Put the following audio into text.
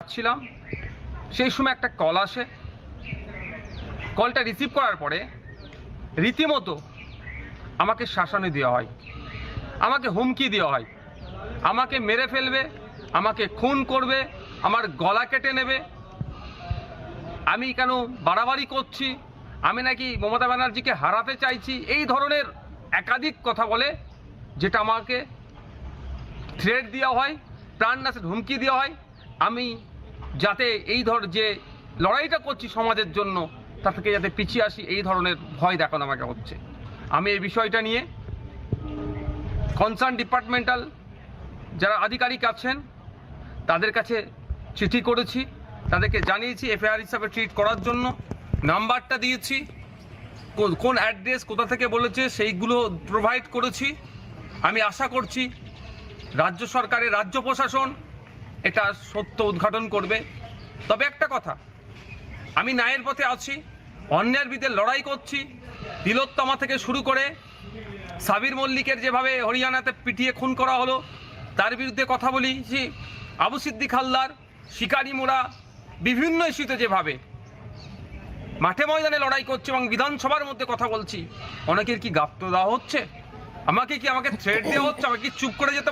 যাচ্ছিলাম সেই সময় একটা কল আসে। কলটা রিসিভ করার পরে রীতিমতো আমাকে শাসানি দেওয়া হয়, আমাকে হুমকি দেওয়া হয়, আমাকে মেরে ফেলবে, আমাকে খুন করবে, আমার গলা কেটে নেবে। আমি কেন বাড়াবাড়ি করছি? আমি নাকি মমতা ব্যানার্জিকে হারাতে চাইছি? এই ধরনের একাধিক কথা বলে যেটা আমাকে থ্রেড দেওয়া হয় প্রাণ প্রাণনাশের হুমকি দেওয়া হয়। আমি যাতে এই ধর যে লড়াইটা করছি সমাজের জন্য তা থেকে যাতে পিছিয়ে আসি, এই ধরনের ভয় দেখানো আমাকে হচ্ছে। আমি এই বিষয়টা নিয়ে কনসার্ন ডিপার্টমেন্টাল যারা আধিকারিক আছেন, তাদের কাছে চিঠি করেছি, তাদেরকে জানিয়েছি এফআইআর হিসাবে ট্রিট করার জন্য। নাম্বারটা দিয়েছি কোন- অ্যাড্রেস কোথা থেকে বলেছে সেইগুলো প্রোভাইড করেছি। আমি আশা করছি রাজ্য সরকারের, রাজ্য প্রশাসন এটা সত্য উদ্ঘাটন করবে। তবে একটা কথা, আমি ন্যায়ের পথে আছি অন্যায়ের বিরুদ্ধে লড়াই করছি, তিলোত্তমা থেকে শুরু করে সাবির মল্লিকের যেভাবে হরিয়ানাতে পিটিয়ে খুন করা হলো, তার বিরুদ্ধে কথা বলেছি আবু সিদ্দিক হালদার, শিকারি মোড়া, বিভিন্ন ইস্যুতে যেভাবে মাঠে ময়দানে লড়াই করছে এবং বিধানসভার মধ্যে কথা বলছি, অনেকের কি গাপ্ত দেওয়া হচ্ছে? আমাকে কি আমাকে থ্রেড দেওয়া হচ্ছে? আমাকে কি চুপ করে যেতে